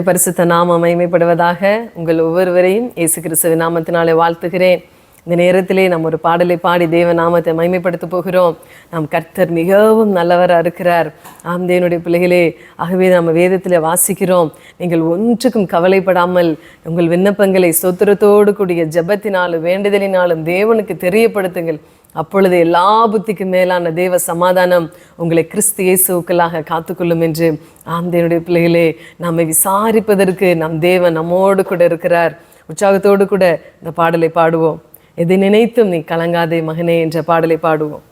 பரிசுத்த நாம மகிமைப்படுவதாக உங்கள் ஒவ்வொருவரையும் இயேசு கிறிஸ்துவ நாமத்தினாலே வாழ்த்துகிறேன். இந்த நேரத்திலே நாம் ஒரு பாடலை பாடி தேவ நாமத்தை மகிமைப்படுத்த போகிறோம். நாம் கர்த்தர் மிகவும் நல்லவராக இருக்கிறார். ஆம் தேவனுடைய பிள்ளைகளே ஆகவே நாம் வேதத்தில் வாசிக்கிறோம். நீங்கள் ஒன்றுக்கும் கவலைப்படாமல் உங்கள் விண்ணப்பங்களை சொத்திரத்தோடு கூடிய ஜெபத்தினாலும் வேண்டுதலினாலும் தேவனுக்கு தெரியப்படுத்துங்கள். அப்பொழுது எல்லா புத்திக்கு மேலான தேவ சமாதானம் உங்களை கிறிஸ்து இயேசுக்களாக காத்துக்கொள்ளும் என்று ஆம் தேவனுடைய பிள்ளைகளே நம்மை விசாரிப்பதற்கு நம் தேவன் நம்மோடு கூட இருக்கிறார். உற்சாகத்தோடு கூட இந்த பாடலை பாடுவோம். எதை நினைத்தும் நீ கலங்காதே மகனே என்ற பாடலை பாடுவோம்.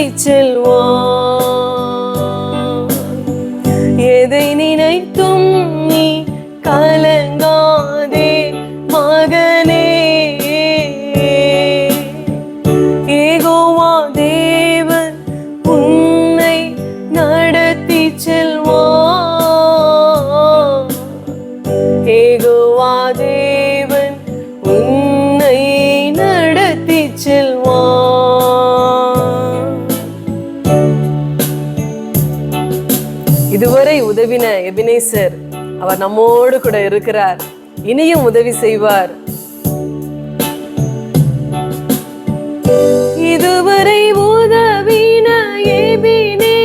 நடத்தி எபினேசர் அவர் நம்மோடு கூட இருக்கிறார். இனியும் உதவி செய்வார். இதுவரை உதவின ஏபினே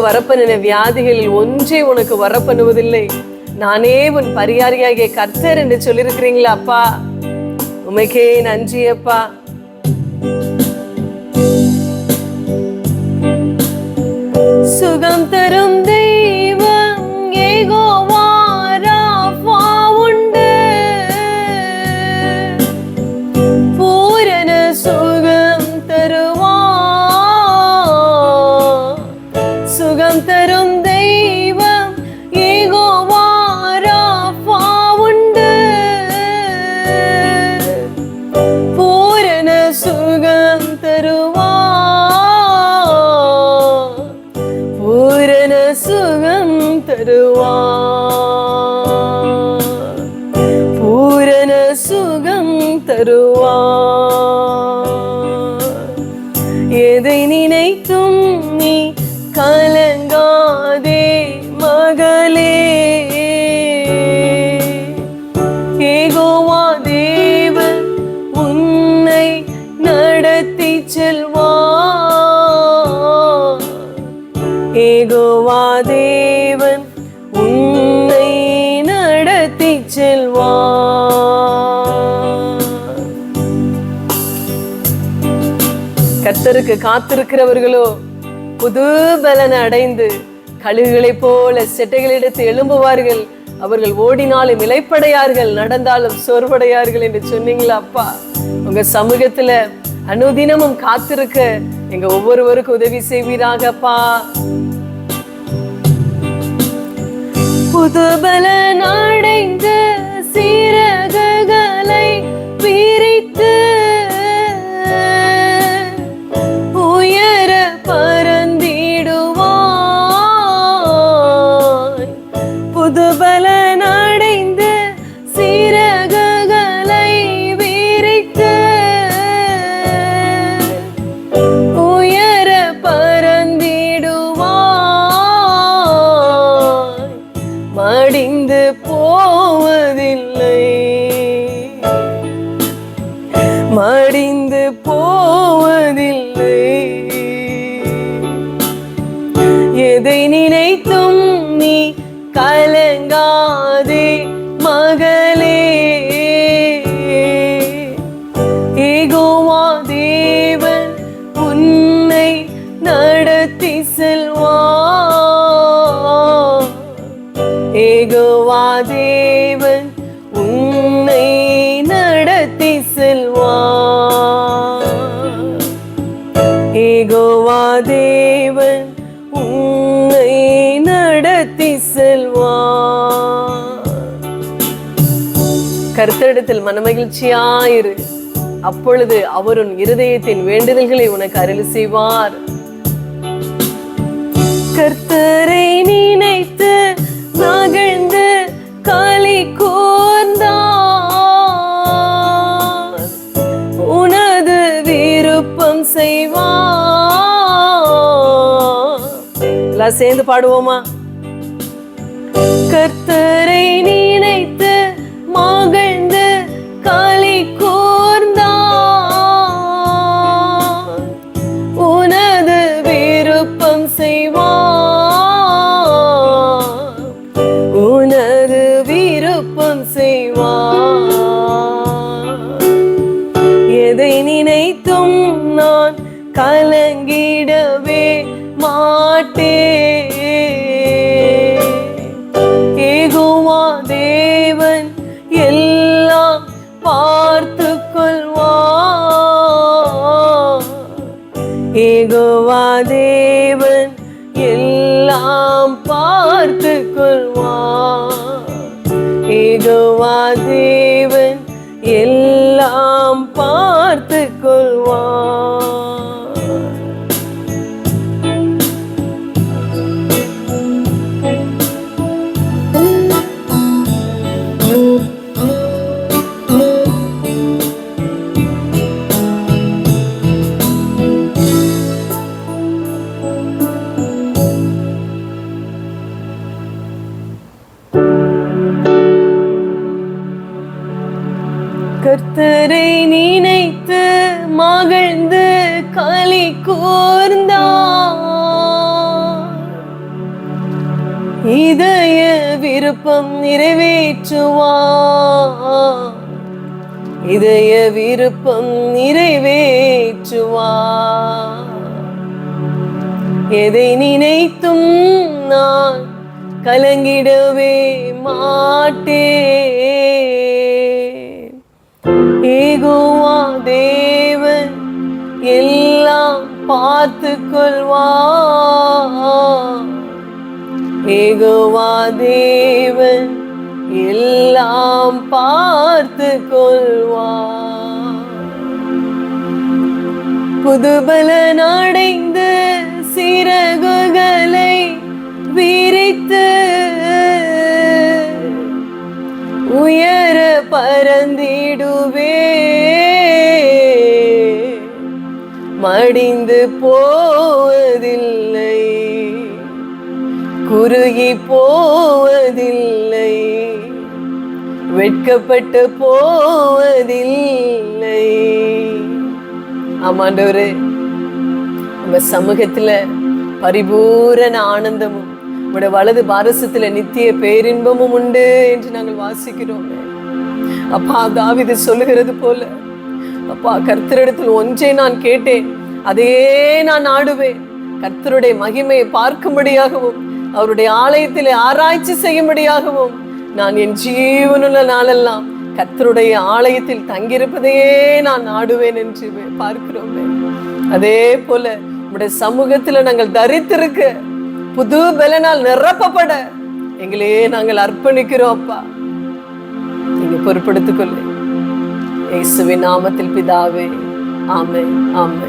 வரப்பண்ணின வியாதிகளில் ஒன்றே உனக்கு வரப்பண்ணுவதில்லை. நானே உன் பரிகாரியாகிய கர்த்தர் என்று சொல்லியிருக்கிறீங்களா அப்பா. உமைக்கே நன்றி அப்பா. சுகம் தரும் தெய்வம் நீ கலங்காதே மகளே. ஏகோவா தேவன் உன்னை நடத்தி செல்வா. ஏகோவா தேவன் உன்னை நடத்தி செல்வா. கத்தருக்கு காத்திருக்கிறவர்களோ புது பலன் அடைந்து கழுகுகளைப் போல செட்டைகளிடத்து எழும்புவார்கள். அவர்கள் ஓடினாலும் இலைப்படையார்கள் நடந்தாலும் சோர்வடையார்கள் என்று சொன்னீங்களா அப்பா? உங்க சமூகத்துல அனுதினமும் காத்திருக்க எங்க ஒவ்வொருவருக்கும் உதவி செய்வீராகப்பா புது பலன் அடைந்து சீரகங்களை பிரித்து கலங்காதே மகளே. ஏகோவா தேவன் உன்னை நடத்தி செல்வா. ஏகோவா தேவன் உன்னை நடத்தி செல்வா. கருத்தரிடத்தில் மனமகிழ்ச்சியாயிரு. அப்பொழுது அவர் உன் இருதயத்தின் வேண்டுதல்களை உனக்கு அருள் செய்வார். கர்த்தரை நினைத்து மகிழ்ந்து களி கூர்ந்தார். உனது விருப்பம் செய்வார். எல்லாம் சேர்ந்து பாடுவோமா? கர்த்தரை நினைத்து ஏகுவா தேவன்? எல்லாம் பார்த்து கொள்வான் ஏகுவா தேவன் கர்த்தரை நினைத்து மகிழ்ந்து களி கூர்ந்தார். இதய விருப்பம் நிறைவேற்றுவார். இதய விருப்பம் நிறைவேற்றுவார். எதை நினைத்தும் நான் கலங்கிடவே மாட்டேன். ஏகோவா தேவன் எல்லாம் பார்த்து கொள்வா ஏகோவா தேவன் எல்லாம் பார்த்து கொள்வா புதுபல நாள் மறந்திடுவே. மடிந்து போவதில்லை. குறுகி போவதில்லை. வெட்கப்பட்டு போவதில்லை. ஆமாண்டவரே நம்ம சமூகத்துல பரிபூரண ஆனந்தமும் உங்களுடைய வலது பாரசத்துல நித்திய பேரின்பமும் உண்டு என்று நாங்கள் வாசிக்கிறோம். அப்பா தாவிது சொல்லுகிறது போல. அப்பா கர்த்தரிடத்தில் ஒன்றை நான் கேட்டேன். அதே நான் நாடுவேன் கர்த்தருடைய மகிமையை பார்க்கும்படியாகவும் அவருடைய ஆலயத்தில் ஆராய்ச்சி செய்யும்படியாகவும் நான் என் ஜீவனுள்ள நாளெல்லாம் கர்த்தருடைய ஆலயத்தில் தங்கியிருப்பதையே நான் நாடுவேன் என்று பார்க்கிறோமே. அதே போல உடைய சமூகத்துல நாங்கள் தரித்திருக்க புது பலனால் நிரப்பப்பட. எங்களையே நாங்கள் அர்ப்பணிக்கிறோம் அப்பா. நீங்க பொறுப்படுத்திக் கொள்ளு. இயேசுவின் நாமத்தில் பிதாவே. ஆமே ஆமே